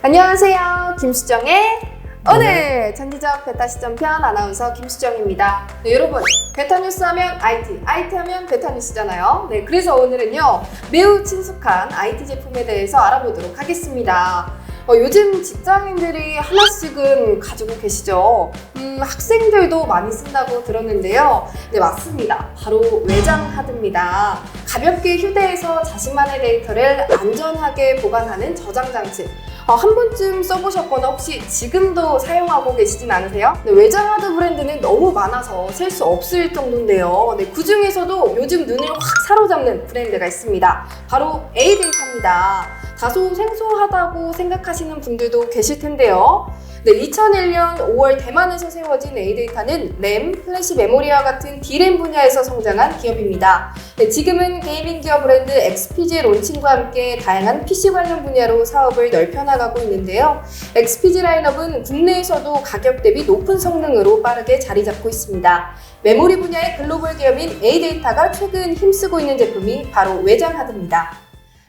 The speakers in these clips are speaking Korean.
안녕하세요. 김수정의 오늘 전지적 베타 시점편 아나운서 김수정입니다. 네, 여러분, 베타 뉴스 하면 IT, IT 하면 베타 뉴스잖아요. 네, 그래서 오늘은요, 매우 친숙한 IT 제품에 대해서 알아보도록 하겠습니다. 어, 요즘 직장인들이 하나씩은 가지고 계시죠. 음, 학생들도 많이 쓴다고 들었는데요. 네, 맞습니다. 바로 외장 하드입니다. 가볍게 휴대해서 자신만의 데이터를 안전하게 보관하는 저장 장치. 어, 한 번쯤 써보셨거나 혹시 지금도 사용하고 계시진 않으세요? 네, 외장 하드 브랜드는 너무 많아서 셀 수 없을 정도인데요. 네, 그 중에서도 요즘 눈을 확 사로잡는 브랜드가 있습니다. 바로 A데이터입니다. 다소 생소하다고 생각하시는 분들도 계실 텐데요. 네, 2001년 5월 대만에서 세워진 A데이터는 램, 플래시 메모리와 같은 D램 분야에서 성장한 기업입니다. 네, 지금은 게이밍 기업 브랜드 XPG 론칭과 함께 다양한 PC 관련 분야로 사업을 넓혀나가고 있는데요. XPG 라인업은 국내에서도 가격 대비 높은 성능으로 빠르게 자리 잡고 있습니다. 메모리 분야의 글로벌 기업인 A데이터가 최근 힘쓰고 있는 제품이 바로 외장 하드입니다.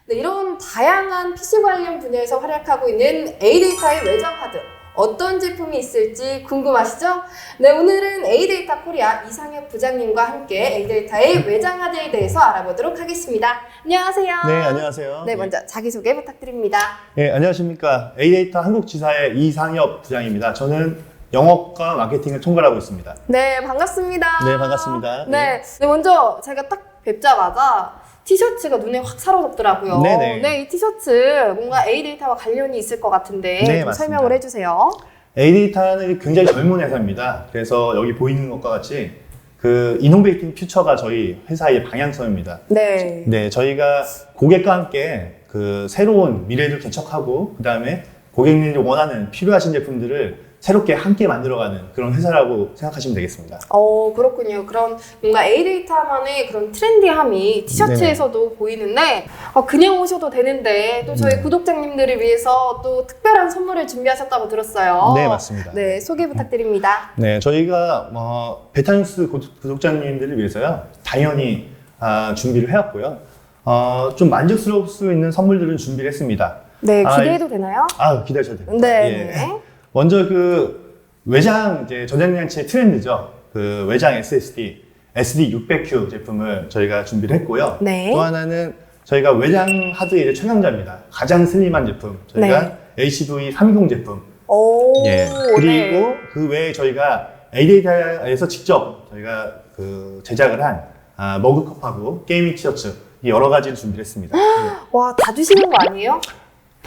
네, 이런 다양한 PC 관련 분야에서 활약하고 있는 A데이터의 외장 하드. 어떤 제품이 있을지 궁금하시죠? 네, 오늘은 A데이터 코리아 이상혁 부장님과 함께 A데이터의 외장 하드에 대해서 알아보도록 하겠습니다. 안녕하세요. 네, 안녕하세요. 네, 먼저 자기소개 부탁드립니다. 네, 안녕하십니까. A데이터 한국지사의 이상엽 부장입니다. 저는 영업과 마케팅을 총괄하고 있습니다. 네, 반갑습니다. 네, 반갑습니다. 네, 네, 먼저 제가 딱 뵙자마자 티셔츠가 눈에 확 사로잡더라고요. 네네. 네, 이 티셔츠 뭔가 A데이터와 관련이 있을 것 같은데 네, 좀 맞습니다. 설명을 해주세요. A데이터는 굉장히 젊은 회사입니다. 그래서 여기 보이는 것과 같이 그 이노베이팅 퓨처가 저희 회사의 방향성입니다. 네. 네, 저희가 고객과 함께 그 새로운 미래를 개척하고 그 다음에 고객님이 원하는 필요하신 제품들을 새롭게 함께 만들어가는 그런 회사라고 생각하시면 되겠습니다. 어, 그렇군요. 그런 뭔가 A데이터만의 그런 트렌디함이 티셔츠에서도 보이는데 어, 그냥 오셔도 되는데 또 저희 네. 구독자님들을 위해서 또 특별한 선물을 준비하셨다고 들었어요. 네, 맞습니다. 네, 소개 부탁드립니다. 네, 저희가 뭐 베타뉴스 구독- 구독자님들을 위해서요 당연히 아, 준비를 해왔고요. 어, 좀 만족스러울 수 있는 선물들을 준비를 했습니다. 네, 아, 기대해도 되나요? 아, 기다리셔도 됩니다. 네. 예. 네. 먼저 그 외장 이제 전자장치의 트렌드죠. 그 외장 SSD, SD 600Q 제품을 저희가 준비를 했고요. 네. 또 하나는 저희가 외장 하드의 최강자입니다. 가장 슬림한 제품. 저희가 HV 320 제품. 오, 예. 네. 그리고 그 외에 저희가 A데이터에서 직접 저희가 그 제작을 한 아, 머그컵하고 게이밍 티셔츠 이 여러 가지를 준비를 했습니다. 예. 와, 다 주시는 거 아니에요?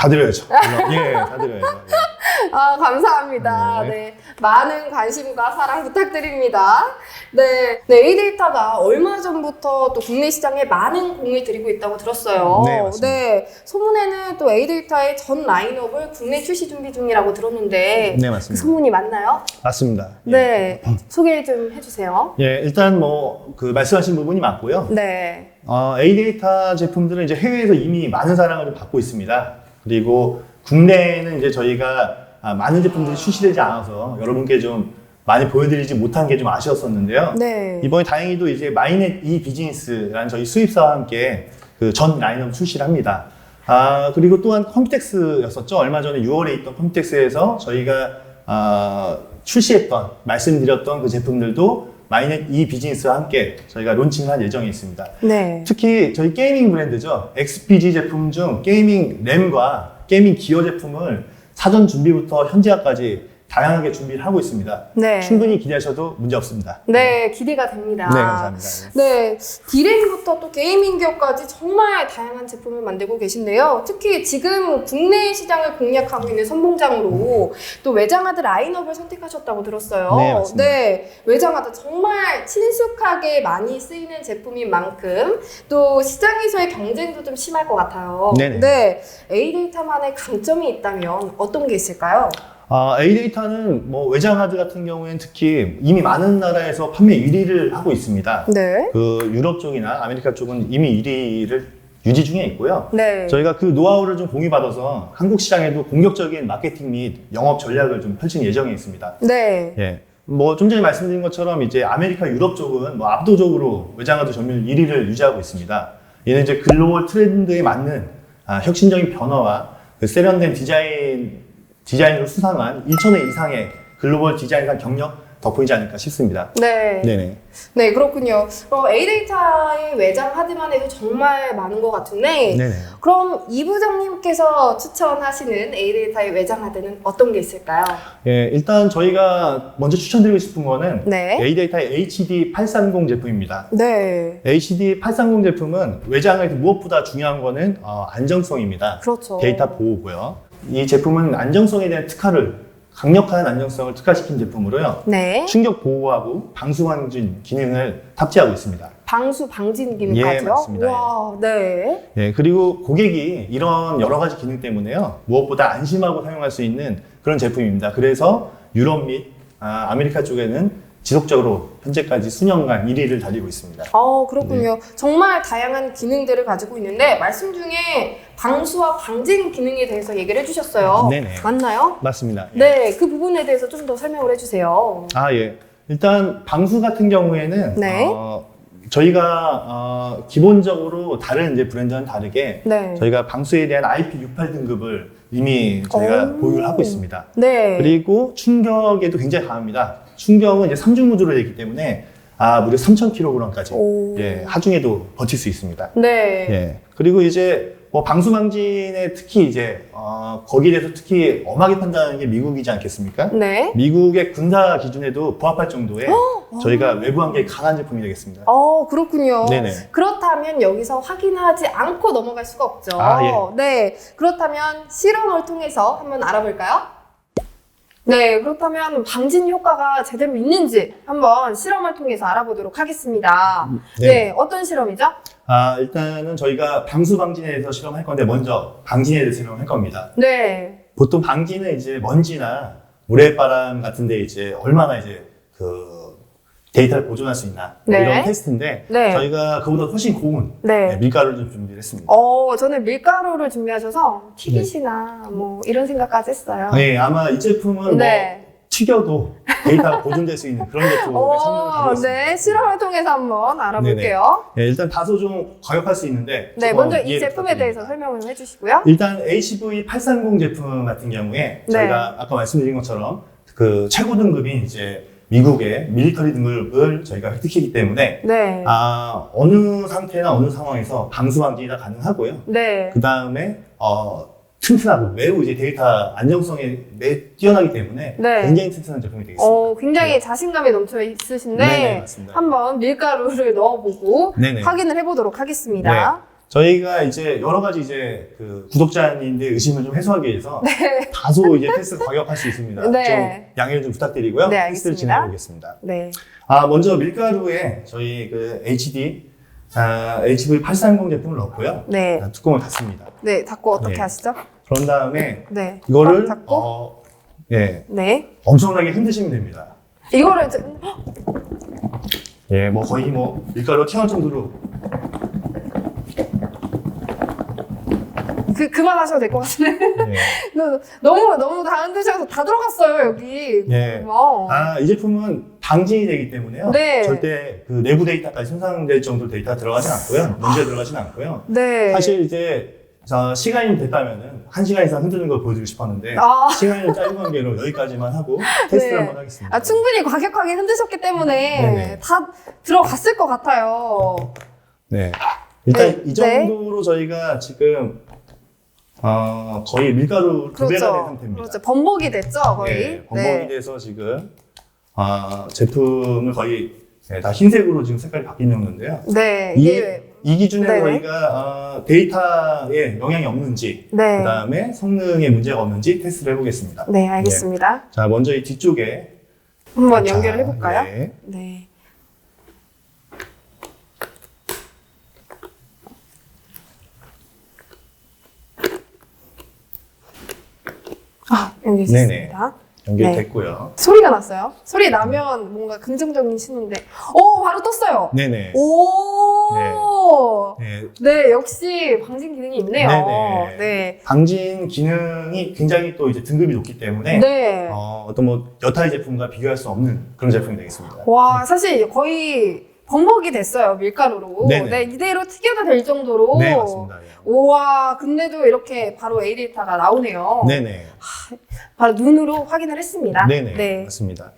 다 드려야죠. 물론. 예, 다 드려야죠. 예. 아, 감사합니다. 네. 네. 많은 관심과 사랑 부탁드립니다. 네. 네, A데이터가 얼마 전부터 또 국내 시장에 많은 공을 들이고 있다고 들었어요. 네, 맞습니다. 네. 소문에는 또 A데이터의 전 라인업을 국내 출시 준비 중이라고 들었는데 네, 그 맞습니다. 소문이 맞나요? 맞습니다. 예. 네. 소개 좀 해주세요. 예, 일단 뭐 그 말씀하신 부분이 맞고요. 네. 어, A데이터 제품들은 이제 해외에서 이미 많은 사랑을 받고 있습니다. 그리고 국내에는 이제 저희가 아, 많은 제품들이 출시되지 않아서 여러분께 좀 많이 보여드리지 못한 게 좀 아쉬웠었는데요. 네. 이번에 다행히도 이제 마이넷 이 비즈니스라는 저희 수입사와 함께 그 전 라인업 출시를 합니다. 아, 그리고 또한 컴텍스였었죠. 얼마 전에 6월에 있던 컴텍스에서 저희가 아, 출시했던, 말씀드렸던 그 제품들도 마이넷 이 비즈니스와 함께 저희가 론칭할 예정이 있습니다. 네. 특히 저희 게이밍 브랜드죠. XPG 제품 중 게이밍 램과 게이밍 기어 제품을 사전 준비부터 현재까지 다양하게 준비를 하고 있습니다. 네. 충분히 기대하셔도 문제 없습니다. 네, 기대가 됩니다. 네, 감사합니다. 네, 디램부터 또 게이밍 기업까지 정말 다양한 제품을 만들고 계신데요. 특히 지금 국내 시장을 공략하고 있는 선봉장으로 또 외장하드 라인업을 선택하셨다고 들었어요. 네, 맞습니다. 네, 외장하드 정말 친숙하게 많이 쓰이는 제품인 만큼 또 시장에서의 경쟁도 좀 심할 것 같아요. 네네. 네, A데이터만의 강점이 있다면 어떤 게 있을까요? 아, A데이터는 뭐 외장 하드 같은 경우에는 특히 이미 많은 나라에서 판매 1위를 하고 있습니다. 네. 그 유럽 쪽이나 아메리카 쪽은 이미 1위를 유지 중에 있고요. 네. 저희가 그 노하우를 좀 공유받아서 한국 시장에도 공격적인 마케팅 및 영업 전략을 좀 펼칠 예정에 있습니다. 네. 예. 뭐 좀 전에 말씀드린 것처럼 이제 아메리카 유럽 쪽은 뭐 압도적으로 외장하드 점유율 1위를 유지하고 있습니다. 얘는 이제 글로벌 트렌드에 맞는 아, 혁신적인 변화와 그 세련된 디자인 디자인으로 수상한 1천회 이상의 글로벌 디자인상 경력 덕분이지 않을까 싶습니다. 네. 네네. 네, 그렇군요. 어, A데이터의 외장 하드만 해도 정말 많은 것 같은데, 네네. 그럼 이 부장님께서 추천하시는 A데이터의 외장 하드는 어떤 게 있을까요? 예, 일단 저희가 먼저 추천드리고 싶은 거는 네. A데이터의 HD830 제품입니다. 네. HD830 제품은 외장에서 무엇보다 중요한 거는 어, 안정성입니다. 그렇죠. 데이터 보호고요. 이 제품은 안정성에 대한 특화를 강력한 안정성을 특화시킨 제품으로요. 네. 충격 보호하고 방수 방진 기능을 탑재하고 있습니다. 방수 방진 기능까지요? 예, 맞습니다. 와, 네. 예, 그리고 고객이 이런 여러 가지 기능 때문에요. 무엇보다 안심하고 사용할 수 있는 그런 제품입니다. 그래서 유럽 및 아, 아메리카 쪽에는 지속적으로 현재까지 수년간 1위를 달리고 있습니다. 어, 그렇군요. 네. 정말 다양한 기능들을 가지고 있는데, 말씀 중에 방수와 방진 기능에 대해서 얘기를 해주셨어요. 네네. 맞나요? 맞습니다. 예. 네, 그 부분에 대해서 좀 더 설명을 해주세요. 아, 예. 일단 방수 같은 경우에는 네. 어, 저희가 어, 기본적으로 다른 이제 브랜드와는 다르게 네. 저희가 방수에 대한 IP68 등급을 이미 저희가 오. 보유를 하고 있습니다. 네. 그리고 충격에도 굉장히 강합니다. 충격은 이제 삼중 구조로 되어 있기 때문에 아 무려 3,000kg까지 오. 예, 하중에도 버틸 수 있습니다. 네. 예. 그리고 이제 뭐 방수 방진에 특히 이제 어, 거기에 대해서 특히 엄하게 판단하는 게 미국이지 않겠습니까? 네. 미국의 군사 기준에도 부합할 정도의 저희가 외부 환경이 강한 제품이 되겠습니다. 어, 그렇군요. 네네. 그렇다면 여기서 확인하지 않고 넘어갈 수가 없죠. 아, 네. 그렇다면 실험을 통해서 한번 알아볼까요? 네, 그렇다면 방진 효과가 제대로 있는지 한번 실험을 통해서 알아보도록 하겠습니다. 네, 어떤 실험이죠? 아 일단은 저희가 방수 방진에 대해서 실험할 건데 먼저 방진에 대해서 실험할 겁니다. 네. 보통 방진은 이제 먼지나 모래바람 같은 데 이제 얼마나 이제 그 데이터를 보존할 수 있나 뭐 네. 이런 테스트인데 네. 저희가 그보다 훨씬 고운 네. 네, 밀가루를 좀 준비를 했습니다. 어, 저는 밀가루를 준비하셔서 튀기시나 뭐 이런 생각까지 했어요. 네, 아마 이 제품은 네. 뭐 튀겨도 데이터가 보존될 수 있는 그런 제품을 선물을 어. 네, 실험을 통해서 한번 알아볼게요. 네, 일단 다소 좀 과격할 수 있는데 네, 조금 먼저 이 이해를 제품에 대해서 부탁드립니다. 설명을 해주시고요. 일단 HV830 제품 같은 경우에 네. 저희가 아까 말씀드린 것처럼 그 최고 등급인 이제 미국의 밀리터리 등급을 저희가 획득했기 때문에 네. 아 어느 상태나 어느 상황에서 방수 방지가 가능하고요. 네. 그 다음에 어 튼튼하고 매우 이제 데이터 안정성이 매 뛰어나기 때문에 네. 굉장히 튼튼한 제품이 되겠습니다. 어, 굉장히 자신감이 넘쳐 있으신데 네네, 맞습니다. 한번 밀가루를 넣어보고 네네. 확인을 해보도록 하겠습니다. 저희가 이제 여러 가지 이제 그 구독자님들 의심을 좀 해소하기 위해서 다소 이제 테스트 과격할 수 있습니다. 네. 좀 양해를 좀 부탁드리고요. 네, 테스트를 알겠습니다. 진행해 보겠습니다. 네. 아 먼저 밀가루에 저희 그 HD 아, HV830 제품을 넣고요. 네. 아, 뚜껑을 닫습니다. 네, 닫고 어떻게 네. 하시죠? 그런 다음에 네. 이거를 꽉 닫고. 어, 예 네. 엄청나게 흔드시면 됩니다. 이거를 이제 예, 뭐 거의 뭐 밀가루 튀어나올 정도로 그 그만하셔도 될 것 같은데. 예. 너무 너무 다 흔드셔서 다 들어갔어요 여기. 예. 뭐. 아, 이 제품은 방진이 되기 때문에요. 네. 절대 그 내부 데이터까지 손상될 정도 데이터 들어가진 않고요. 문제 들어가진 않고요. 네. 사실 이제 저 시간이 됐다면은 한 시간 이상 흔드는 걸 보여드리고 싶었는데 아. 시간이 짧은 관계로 여기까지만 하고 테스트를 네. 한번 하겠습니다. 아, 충분히 과격하게 흔드셨기 때문에 네네. 다 들어갔을 것 같아요. 네. 일단 네. 이 정도로 저희가 지금 어, 거의 밀가루 두 배가 된 그렇죠. 상태입니다. 그렇죠. 번복이 됐죠, 거의. 네, 번복이 돼서 지금 아, 제품을 거의 네, 다 흰색으로 지금 색깔이 바뀐 정도인데요. 네. 이, 이게 이 기준에 네. 저희가 어, 데이터에 영향이 없는지 네. 그 다음에 성능에 문제가 없는지 테스트를 해보겠습니다. 네, 알겠습니다. 자, 먼저 이 뒤쪽에 한번 자, 연결을 해볼까요? 네. 네. 연결됐습니다. 연결됐고요. 소리가 났어요. 소리 나면 뭔가 긍정적인 신호인데, 오, 바로 떴어요. 네네. 오, 네. 네, 역시 방진 기능이 있네요. 네네. 네, 방진 기능이 굉장히 또 이제 등급이 높기 때문에 네. 어, 어떤 뭐 여타의 제품과 비교할 수 없는 그런 제품이 되겠습니다. 와, 사실 거의 범벅이 됐어요 밀가루로. 네네. 네 이대로 튀겨도 될 정도로. 네, 맞습니다. 예. 우와 근데도 이렇게 바로 에이데이터가 나오네요. 네네. 바로 눈으로 확인을 했습니다. 네네. 네. 맞습니다.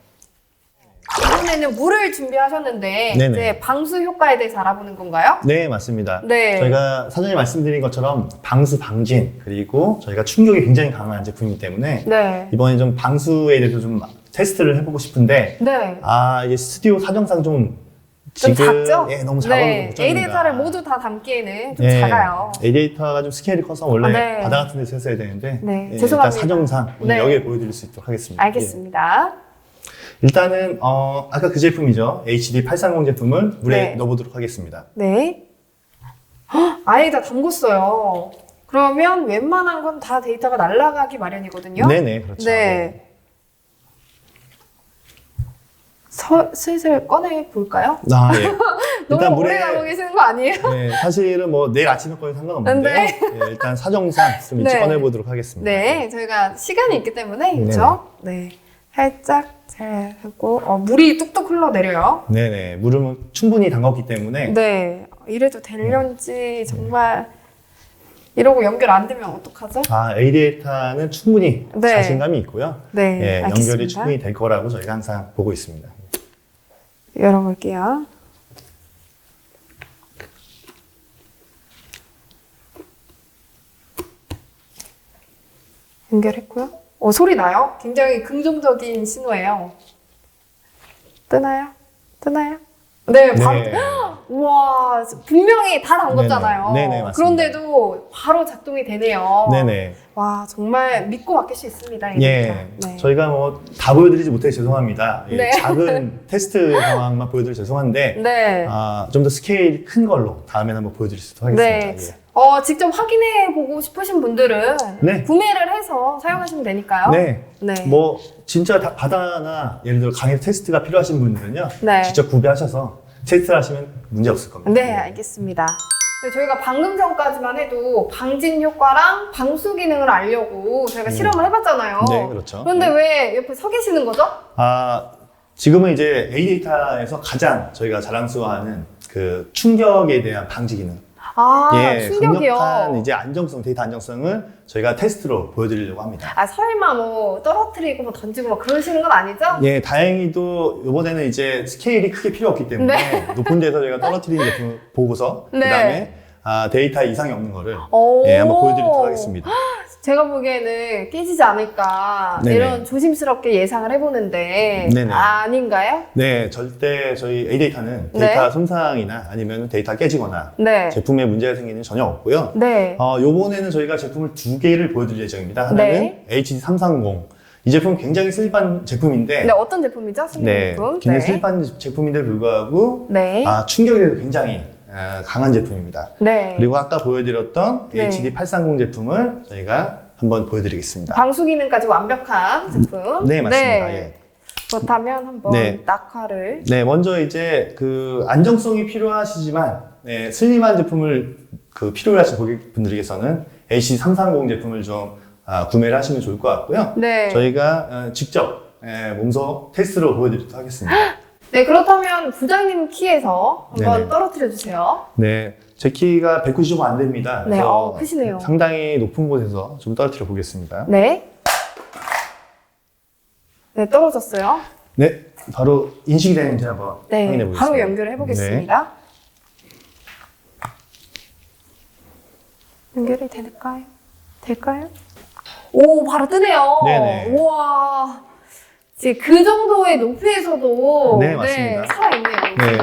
이번에는 물을 준비하셨는데 네네. 이제 방수 효과에 대해서 알아보는 건가요? 네, 맞습니다. 네. 저희가 사전에 말씀드린 것처럼 방수 방진 그리고 저희가 충격이 굉장히 강한 제품이기 때문에 네. 이번에 좀 방수에 대해서 좀 테스트를 해보고 싶은데 네. 아 이게 스튜디오 사정상 좀 좀 지금 작죠? 예, 너무 작아서 네. 못 에이데이터를 모두 다 담기에는 좀 예, 작아요. 에이데이터가 좀 스케일이 커서 원래 아, 네. 바다 같은 데서 했어야 되는데 네, 예, 죄송합니다. 일단 사정상 오늘 네. 여기에 보여드릴 수 있도록 하겠습니다. 알겠습니다. 예. 일단은 어, 아까 그 제품이죠 HD 830 제품을 물에 네. 넣어보도록 하겠습니다. 네. 헉, 아예 다 담궜어요. 그러면 웬만한 건 다 데이터가 날아가기 마련이거든요. 네네 그렇죠. 네. 서, 슬슬 꺼내 볼까요? 아, 예. 너무 일단 오래 물에 가고 계시는 거 아니에요? 네, 사실은 뭐 내일 아침에 꺼도 상관없는데요. 네. 예, 일단 사정상 좀 일찍 네. 꺼내보도록 하겠습니다. 네, 저희가 시간이 있기 때문에 그렇죠? 네. 살짝 잘 하고 어, 물이 뚝뚝 흘러 내려요. 네네 물은 충분히 담갔기 때문에 네. 이래도 되려는지 정말 이러고 연결 안 되면 어떡하죠? 아 에이데이터는 충분히 네. 자신감이 있고요. 네, 예, 연결이 알겠습니다. 충분히 될 거라고 저희가 항상 보고 있습니다. 열어볼게요. 연결했고요. 어, 소리 나요? 굉장히 긍정적인 신호예요. 뜨나요? 뜨나요? 네, 바로. 네. 우와, 분명히 다 담궜잖아요. 네네. 네네, 맞습니다. 그런데도 바로 작동이 되네요. 네네. 와, 정말 믿고 맡길 수 있습니다. 이 예. 네. 저희가 뭐 다 보여드리지 못해 죄송합니다. 예, 네. 작은 테스트 상황만 보여드려 죄송한데 네. 아, 좀 더 스케일 큰 걸로 다음에는 한번 보여드릴 수 있도록 하겠습니다. 네. 예. 어, 직접 확인해 보고 싶으신 분들은 네. 구매를 해서 사용하시면 되니까요. 네. 네. 뭐 진짜 다- 바다나 예를 들어 강의 테스트가 필요하신 분들은요. 네. 직접 구매하셔서 테스트를 하시면 문제 없을 겁니다. 네, 알겠습니다. 네, 저희가 방금 전까지만 해도 방진 효과랑 방수 기능을 알려고 저희가 음. 실험을 해봤잖아요. 네, 그렇죠. 그런데 네. 왜 옆에 서 계시는 거죠? 아, 지금은 이제 에이데이터에서 가장 저희가 자랑스러워하는 그 충격에 대한 방지 기능. 아, 예, 충격이요. 강력한 이제 안정성, 데이터 안정성을 저희가 테스트로 보여드리려고 합니다. 아, 설마 뭐 떨어뜨리고 뭐 던지고 막 그러시는 건 아니죠? 예, 다행히도 이번에는 이제 스케일이 크게 필요 없기 때문에 높은 데서 저희가 떨어뜨리는 제품을 보고서 네. 그다음에 아, 데이터 이상이 없는 거를 오. 예, 한번 보여드리도록 하겠습니다. 제가 보기에는 깨지지 않을까 네네. 이런 조심스럽게 예상을 해보는데 네네. 아닌가요? 네, 절대 저희 A 데이터는 네. 데이터 손상이나 아니면 데이터 깨지거나 네. 제품에 문제가 생기는 전혀 없고요. 네. 어, 요번에는 저희가 제품을 두 개를 보여드릴 예정입니다. 하나는 네. HD330. 이 제품 굉장히 슬립한 제품인데, 네, 어떤 제품이죠? 신규 네, 제품. 굉장히 네. 슬립한 제품인데 불구하고, 네. 아, 충격에도 굉장히 아, 강한 제품입니다. 네. 그리고 아까 보여드렸던 네. HD830 제품을 저희가 한번 보여드리겠습니다. 방수 기능까지 완벽한 제품. 네, 맞습니다. 예. 그렇다면 한번 네. 낙화를. 네, 먼저 이제 그 안정성이 필요하시지만 네, 슬림한 제품을 그 필요로 하신 고객분들께서는 AC330 제품을 좀 아, 구매를 하시면 좋을 것 같고요. 네. 저희가 어, 직접 예, 몸소 테스트로 보여드리도록 하겠습니다. 네, 그렇다면 부장님 키에서 한번 네네. 떨어뜨려 주세요. 네, 제 키가 195안 됩니다. 네, 그래서 어, 크시네요. 상당히 높은 곳에서 좀 떨어뜨려 보겠습니다. 네. 네, 떨어졌어요. 네, 바로 인식이 되는지 한번 네, 확인해 보겠습니다. 바로 연결해 보겠습니다. 연결이 될까요? 될까요? 오, 바로 뜨네요. 네네. 우와. 이제 그 정도의 높이에서도 네, 맞습니다. 살아있네요, 네.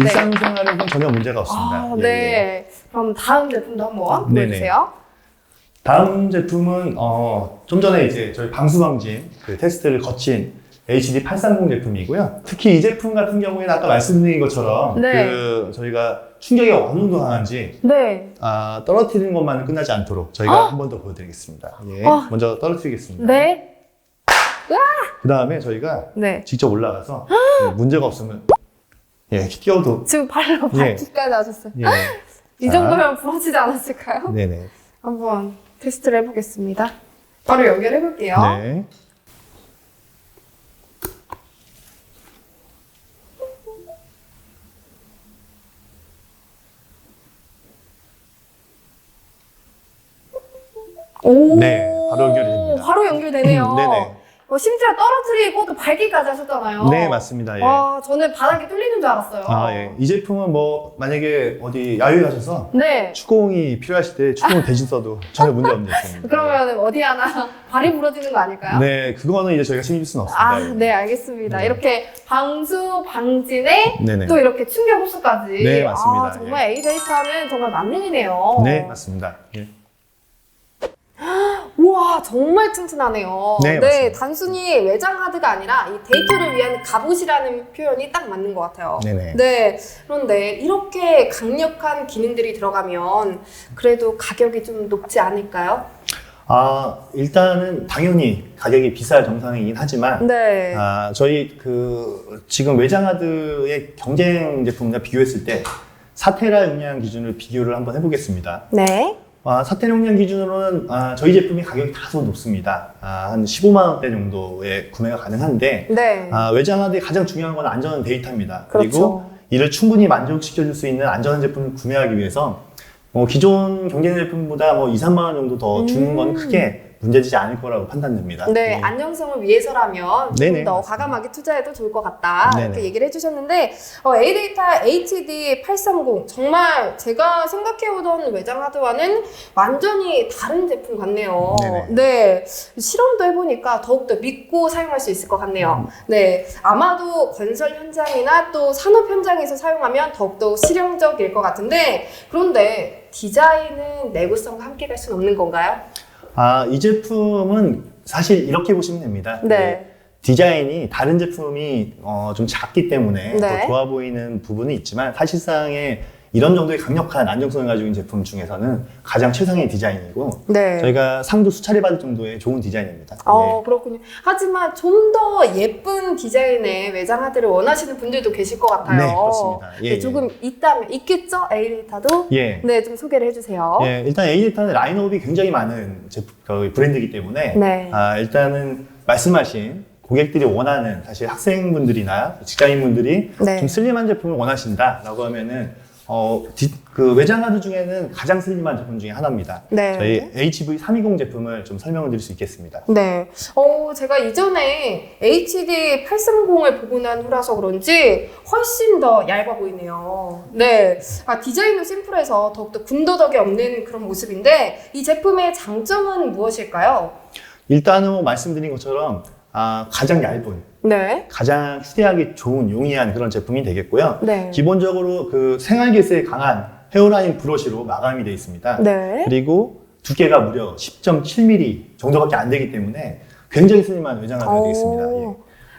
일상생활에는 전혀 문제가 없습니다. 아, 예, 네. 예. 그럼 다음 제품도 한번 네네. 보여주세요. 다음 제품은 어, 좀 전에 이제 저희 방수방진 그 테스트를 거친 HD830 제품이고요. 특히 이 제품 같은 경우에는 아까 말씀드린 것처럼 네. 그 저희가 충격이 어느 정도 강한지 네. 아, 떨어뜨리는 것만은 끝나지 않도록 저희가 한번 더 보여드리겠습니다. 예, 어. 먼저 떨어뜨리겠습니다. 네. 그 다음에 저희가 네. 직접 올라가서 아! 네, 문제가 없으면 예, 뛰어도 지금 발로 예. 바퀴까지 하셨어요. 예. 이 자. 정도면 부러지지 않았을까요? 네네. 한번 테스트를 해보겠습니다. 바로 연결해 볼게요. 네. 오. 네, 바로 연결이 됩니다. 바로 연결되네요. 네네. 어, 심지어 떨어뜨리고 또 밝기까지 하셨잖아요. 네, 맞습니다. 예. 와, 저는 바닥이 뚫리는 줄 알았어요. 아, 예. 이 제품은 뭐 만약에 어디 야외 가셔서 네. 추공이 필요하실 때 추공 대신 써도 전혀 문제 없는 제품입니다. 그러면 어디 하나 발이 부러지는 거 아닐까요? 네, 그거는 이제 저희가 책임질 수는 없습니다. 아, 네, 알겠습니다. 네. 이렇게 방수, 방진에 네네. 또 이렇게 충격 흡수까지. 네, 맞습니다. 아, 정말 A 데이터는 정말 만능이네요. 네, 맞습니다. 예. 우와, 정말 튼튼하네요. 네, 맞습니다. 단순히 외장 하드가 아니라 이 데이터를 위한 갑옷이라는 표현이 딱 맞는 것 같아요. 네네. 네, 그런데 이렇게 강력한 기능들이 들어가면 그래도 가격이 좀 높지 않을까요? 아, 일단은 당연히 가격이 비쌀 정상이긴 하지만 네. 아, 저희 그 지금 외장하드의 경쟁 제품과 비교했을 때 사테라 용량 기준을 비교를 한번 해보겠습니다. 네. 아, 사테라 용량 기준으로는 아, 저희 제품이 가격이 다소 높습니다. 아, 한 15만 원대 정도에 구매가 가능한데 네. 아, 외장하드의 가장 중요한 건 안전한 데이터입니다. 그리고 그렇죠. 이를 충분히 만족시켜줄 수 있는 안전한 제품을 구매하기 위해서 뭐 기존 경쟁 제품보다 뭐 2, 3만 원 정도 더 주는 건 음. 크게 문제되지 않을 거라고 판단됩니다. 네, 네. 안정성을 위해서라면 네네, 좀더 맞습니다. 과감하게 투자해도 좋을 것 같다 네네. 이렇게 얘기를 해주셨는데 어, A데이터 HD 830 정말 제가 생각해오던 외장 하드와는 완전히 다른 제품 같네요. 네네. 네, 실험도 해보니까 더욱더 믿고 사용할 수 있을 것 같네요. 네, 아마도 건설 현장이나 또 산업 현장에서 사용하면 더욱더 실용적일 것 같은데 그런데 디자인은 내구성과 함께 갈 수는 없는 건가요? 아, 이 제품은 사실 이렇게 보시면 됩니다. 네. 그 디자인이 다른 제품이 어, 좀 작기 때문에 네. 더 좋아 보이는 부분이 있지만 사실상의 이런 정도의 강력한 안정성을 가지고 있는 제품 중에서는 가장 최상의 디자인이고 네. 저희가 상도 수차례 받을 정도의 좋은 디자인입니다. 어, 그렇군요. 하지만 좀 더 예쁜 디자인의 외장 하드를 원하시는 분들도 계실 것 같아요. 네, 그렇습니다. 예, 네, 예. 조금 있다면, 있겠죠? 에이리타도? 예. 예. 네, 좀 소개를 해주세요. 예, 일단 에이데이터는 라인업이 굉장히 많은 제품, 그 브랜드이기 때문에 네. 아, 일단은 말씀하신 고객들이 원하는 사실 학생분들이나 직장인분들이 네. 좀 슬림한 제품을 원하신다라고 하면은 어, 디- 그 외장 하드 중에는 가장 슬림한 제품 중에 하나입니다. 네. 저희 HV320 제품을 좀 설명을 드릴 수 있겠습니다. 네. 어, 제가 이전에 HD 830을 보고 난 후라서 그런지 훨씬 더 얇아 보이네요. 네. 아, 디자인도 심플해서 더욱더 군더더기 없는 그런 모습인데 이 제품의 장점은 무엇일까요? 일단은 뭐 말씀드린 것처럼 아, 가장 얇은, 네. 가장 휴대하기 좋은 용이한 그런 제품이 되겠고요. 네. 기본적으로 그 생활기세에 강한 헤어라인 브러쉬로 마감이 되어 있습니다. 네. 그리고 두께가 무려 10.7mm 정도밖에 안 되기 때문에 굉장히 슬림한 외장하드가 되겠습니다. 예. 오.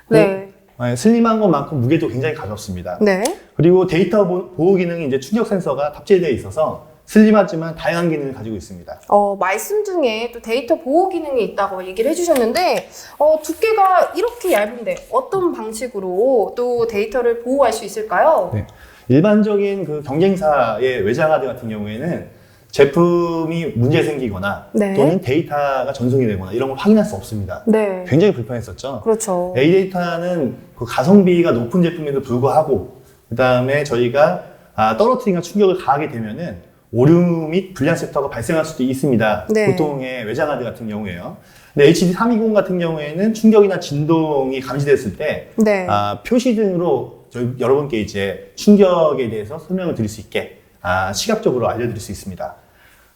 네. 예, 슬림한 것만큼 무게도 굉장히 가볍습니다. 네. 그리고 데이터 보- 보호 기능이 이제 충격 센서가 탑재되어 있어서 슬림하지만 다양한 기능을 가지고 있습니다. 어, 말씀 중에 또 데이터 보호 기능이 있다고 얘기를 해주셨는데, 어, 두께가 이렇게 얇은데 어떤 방식으로 또 데이터를 보호할 수 있을까요? 네. 일반적인 그 경쟁사의 외장하드 같은 경우에는 제품이 문제 생기거나 네. 또는 데이터가 전송이 되거나 이런 걸 확인할 수 없습니다. 네. 굉장히 불편했었죠. 그렇죠. A 데이터는 그 가성비가 높은 제품에도 불구하고 그 다음에 저희가 아, 떨어뜨리거나 충격을 가하게 되면은 오류 및 불량 섹터가 발생할 수도 있습니다. 네. 보통의 외장하드 같은 경우에요. 근데 HD320 같은 경우에는 충격이나 진동이 감지됐을 때 네. 아, 표시 등으로 저희 여러분께 이제 충격에 대해서 설명을 드릴 수 있게 아, 시각적으로 알려드릴 수 있습니다.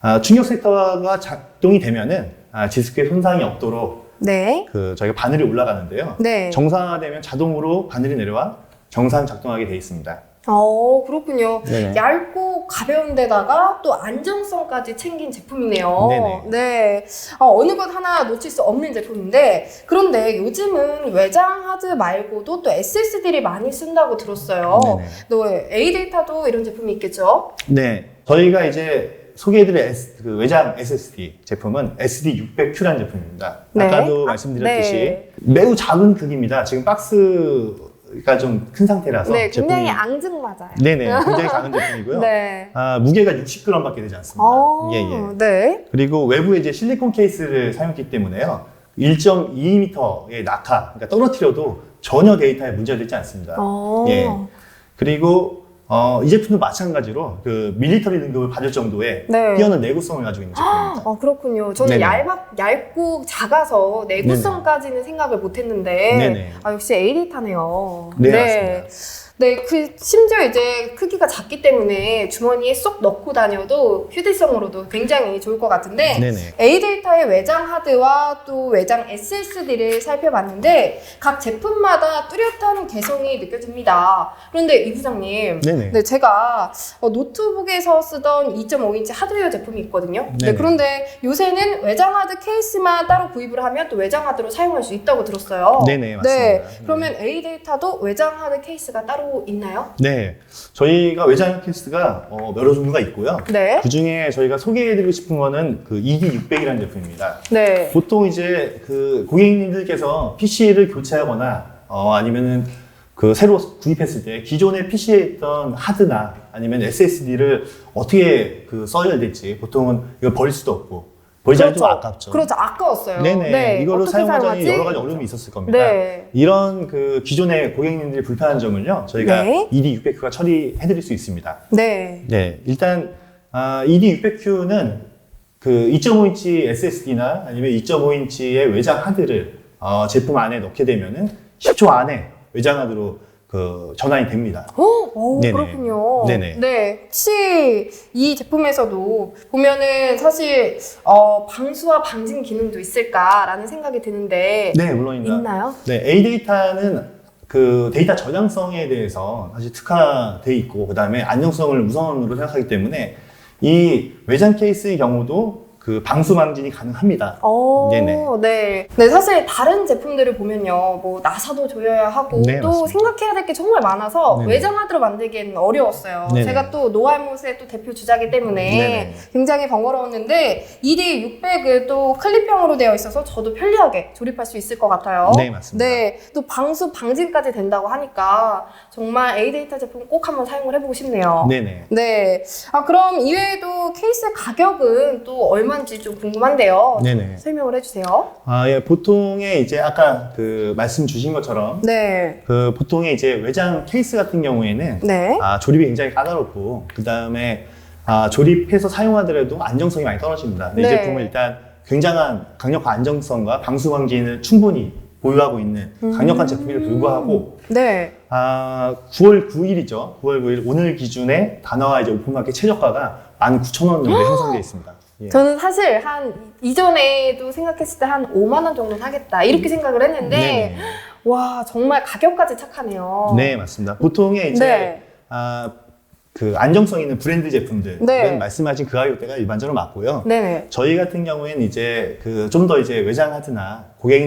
아, 충격 섹터가 작동이 되면은 아, 디스크에 손상이 없도록 네. 그 저희가 바늘이 올라가는데요. 네. 정상화되면 자동으로 바늘이 내려와 정상 작동하게 되어 있습니다. 어, 그렇군요. 네네. 얇고 가벼운 데다가 또 안정성까지 챙긴 제품이네요. 네네. 네. 어, 어느 것 하나 놓칠 수 없는 제품인데, 그런데 요즘은 외장 하드 말고도 또 SSD를 많이 쓴다고 들었어요. 네네. 또 A 데이터도 이런 제품이 있겠죠? 네, 저희가 이제 소개해드릴 S- 그 외장 SSD 제품은 SD600Q라는 제품입니다. 네. 아까도 아, 말씀드렸듯이 네. 매우 작은 크기입니다. 지금 박스 가 좀 큰 상태라서 네, 굉장히 제품이 앙증 맞아요. 네네, 굉장히 작은 제품이고요. 네. 아, 무게가 60g밖에 되지 않습니다. 어, 예, 예. 네. 그리고 외부에 이제 실리콘 케이스를 사용했기 때문에요. 1.2m의 낙하, 그러니까 떨어뜨려도 전혀 데이터에 문제가 되지 않습니다. 어. 예. 그리고 어, 이 제품도 마찬가지로 그 밀리터리 등급을 받을 정도의 네. 뛰어난 내구성을 가지고 있는 제품입니다. 아, 그렇군요. 저는 네네. 얇아, 얇고 작아서 내구성까지는 생각을 못 했는데, 네네. 아, 역시 에이데이타네요. 네, 맞습니다. 네, 그, 심지어 이제 크기가 작기 때문에 주머니에 쏙 넣고 다녀도 휴대성으로도 굉장히 좋을 것 같은데, 네네. A데이터의 외장 하드와 또 외장 SSD를 살펴봤는데 각 제품마다 뚜렷한 개성이 느껴집니다. 그런데 이 부장님, 네네. 네, 제가 어, 노트북에서 쓰던 2.5인치 하드웨어 제품이 있거든요. 네, 네 네. 그런데 요새는 외장 하드 케이스만 따로 구입을 하면 또 외장 하드로 사용할 수 있다고 들었어요. 네네, 맞습니다. 네, 그러면 A 데이터도 외장 하드 케이스가 따로 있나요? 네. 저희가 외장 케이스가 어, 여러 종류가 있고요. 네, 그 중에 저희가 소개해드리고 싶은 거는 그 ED600이라는 제품입니다. 네, 보통 이제 그 고객님들께서 PC를 교체하거나 어, 아니면은 그 새로 구입했을 때 기존의 PC에 있던 하드나 아니면 SSD를 어떻게 그 써야 될지 보통은 이걸 버릴 수도 없고 버리자니 좀 아깝죠. 그렇죠, 아까웠어요. 네네. 네, 이거를 어떻게 사용하자니 사용하지? 여러 가지 어려움이 있었을 겁니다. 네. 이런 그 기존의 고객님들이 불편한 점을요, 저희가 네. ED600가 처리해드릴 수 있습니다. 네. 네, 일단 아, ED600Q는 그 2.5인치 SSD나 아니면 2.5인치의 외장 하드를 어, 제품 안에 넣게 되면은 10초 안에 외장 하드로 그 전환이 됩니다. 오, 네네. 그렇군요. 네네. 네. 혹시 이 제품에서도 보면은 사실 어, 방수와 방진 기능도 있을까라는 생각이 드는데 네, 물론입니다. 있나요? 네, A 데이터는 그 데이터 저장성에 대해서 사실 특화돼 있고 그다음에 안정성을 우선으로 생각하기 때문에 이 외장 케이스의 경우도 그 방수 방진이 가능합니다. 어, 네네. 네. 네, 사실 다른 제품들을 보면요, 뭐 나사도 조여야 하고 네, 또 맞습니다. 생각해야 될 게 정말 많아서 네네. 외장 하드로 만들기에는 어려웠어요. 네네. 제가 또 노알못의 또 대표 주자기 때문에 네네. 굉장히 번거로웠는데 2D 600은 또 클립형으로 되어 있어서 저도 편리하게 조립할 수 있을 것 같아요. 네, 맞습니다. 네, 또 방수 방진까지 된다고 하니까 정말 A 데이터 제품 꼭 한번 사용을 해보고 싶네요. 네네. 네. 아, 그럼 이외에도 케이스 가격은 또 얼마 인지 좀 궁금한데요. 네네. 설명을 해주세요. 아, 예, 보통의 이제 아까 그 말씀 주신 것처럼 네. 그 보통의 이제 외장 케이스 같은 경우에는 네. 아, 조립이 굉장히 까다롭고 그 다음에 아, 조립해서 사용하더라도 안정성이 많이 떨어집니다. 근데 네. 이 제품은 일단 굉장한 강력한 안정성과 방수 방진을 충분히 보유하고 있는 강력한 제품에도 불구하고 네. 아, 9월 9일이죠. 9월 9일 오늘 기준에 단어와 이제 오픈마켓 최저가가 19,000원 정도 형성되어 있습니다. 예. 저는 사실 한 이전에도 생각했을 때 한 5만 원 정도는 하겠다 이렇게 생각을 했는데 네네. 와 정말 가격까지 착하네요. 네, 맞습니다. 보통의 이제 네. 아, 그 안정성 있는 브랜드 제품들은 네. 말씀하신 그 가격대가 일반적으로 맞고요. 네네. 저희 같은 경우에는 이제 그 좀 더 이제 외장 하드나 고객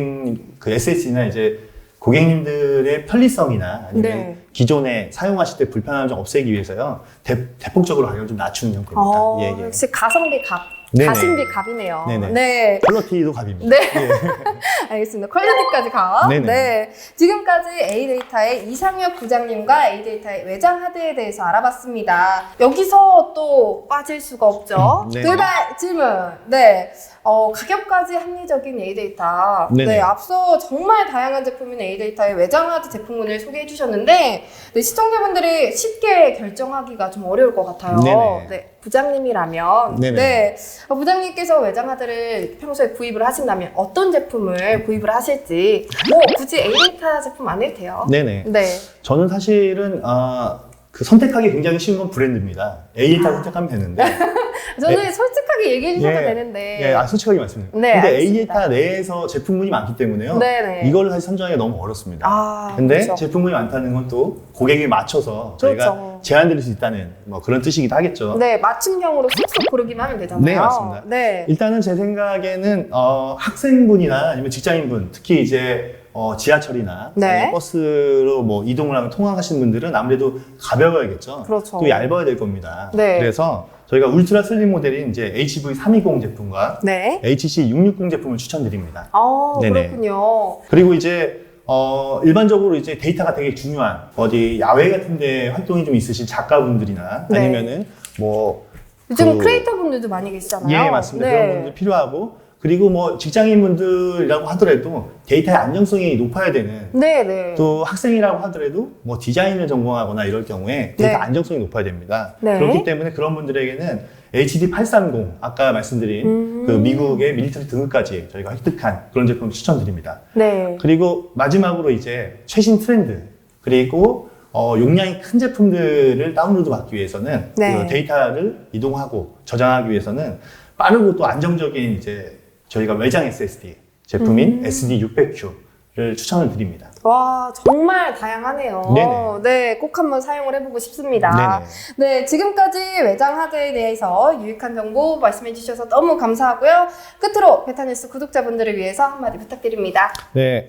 그 SSD나 이제 고객님들의 편리성이나 아니면 네. 기존에 사용하실 때 불편함을 좀 없애기 위해서요 대, 대폭적으로 가격을 좀 낮추는 형태입니다. 어, 예, 예. 역시 가성비 갑, 네네. 가심비 갑이네요. 네네. 네. 퀄러티도 갑입니다. 네. 알겠습니다. 퀄리티까지 가. 네네. 네. 지금까지 A데이터의 이상혁 부장님과 A데이터의 외장 하드에 대해서 알아봤습니다. 여기서 또 빠질 수가 없죠. 음, 네네. 돌발 질문. 네. 어, 가격까지 합리적인 A데이터. 네네. 네. 앞서 정말 다양한 제품인 A데이터의 외장 하드 제품군을 소개해 주셨는데, 네, 시청자분들이 쉽게 결정하기가 좀 어려울 것 같아요. 네네. 네. 부장님이라면. 네네. 네. 어, 부장님께서 외장 하드를 평소에 구입을 하신다면 어떤 제품을 구입을 하실지 뭐 굳이 에이데이터 제품 안 해도 돼요. 네네. 네. 저는 사실은 아, 그 선택하기 굉장히 쉬운 건 브랜드입니다. 에이타 선택하면 되는데. 저는 솔직하게 얘기해 주셔도 예. 되는데. 예, 아, 솔직하게 말씀드립니다. 네, 근데 알겠습니다. 에이타 내에서 제품군이 많기 때문에요. 네네. 이걸 사실 선정하기가 너무 어렵습니다. 아, 근데 그렇죠. 제품군이 많다는 건 또 고객에 맞춰서 저희가 그렇죠. 제한 드릴 수 있다는 뭐 그런 뜻이기도 하겠죠. 네, 맞춤형으로 쏙쏙 고르기만 하면 되잖아요. 네, 맞습니다. 네. 일단은 제 생각에는 어, 학생분이나 아니면 직장인분, 특히 이제 어, 지하철이나 네. 버스로 뭐 이동을 하면 통학하시는 분들은 아무래도 가벼워야겠죠. 그렇죠. 또 얇아야 될 겁니다. 네. 그래서 저희가 울트라 슬림 모델인 이제 HV320 제품과 네. HC660 제품을 추천드립니다. 아, 네네. 그렇군요. 그리고 이제 어, 일반적으로 이제 데이터가 되게 중요한 어디 야외 같은데 활동이 좀 있으신 작가분들이나 네. 아니면은 뭐 요즘 그- 크리에이터 분들도 많이 계시잖아요. 예, 맞습니다. 네. 그런 분들 필요하고 그리고 뭐 직장인분들이라고 하더라도 데이터의 안정성이 높아야 되는 네, 네. 또 학생이라고 하더라도 뭐 디자인을 전공하거나 이럴 경우에 데이터 네. 안정성이 높아야 됩니다. 네. 그렇기 때문에 그런 분들에게는 HD 830 아까 말씀드린 음. 그 미국의 밀리터리 등급까지 저희가 획득한 그런 제품을 추천드립니다. 네. 그리고 마지막으로 이제 최신 트렌드 그리고 어, 용량이 큰 제품들을 다운로드 받기 위해서는 네. 그 데이터를 이동하고 저장하기 위해서는 빠르고 또 안정적인 이제 저희가 외장 SSD 제품인 음. SD 600Q를 추천을 드립니다. 와, 정말 다양하네요. 네네. 네, 꼭 한번 사용을 해보고 싶습니다. 네네. 네, 지금까지 외장 하드에 대해서 유익한 정보 말씀해 주셔서 너무 감사하고요. 끝으로 베타뉴스 구독자분들을 위해서 한마디 부탁드립니다. 네.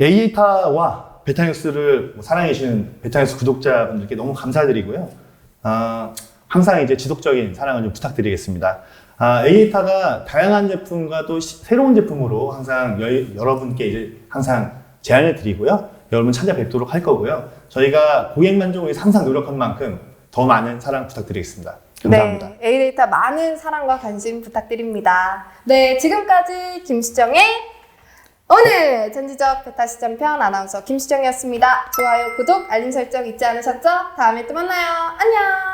에이타와 베타뉴스를 뭐 사랑해 주시는 베타뉴스 구독자분들께 너무 감사드리고요. 아, 항상 이제 지속적인 사랑을 좀 부탁드리겠습니다. 아, 에이타가 다양한 제품과 또 시- 새로운 제품으로 항상 여, 여러분께 이제 항상 제안을 드리고요. 여러분 찾아뵙도록 할 거고요. 저희가 고객 만족을 위해서 항상 노력한 만큼 더 많은 사랑 부탁드리겠습니다. 감사합니다. 네, A데이터 많은 사랑과 관심 부탁드립니다. 네, 지금까지 김수정의 오늘 전지적 베타 시점 편 아나운서 김수정이었습니다. 좋아요, 구독, 알림 설정 잊지 않으셨죠? 다음에 또 만나요. 안녕!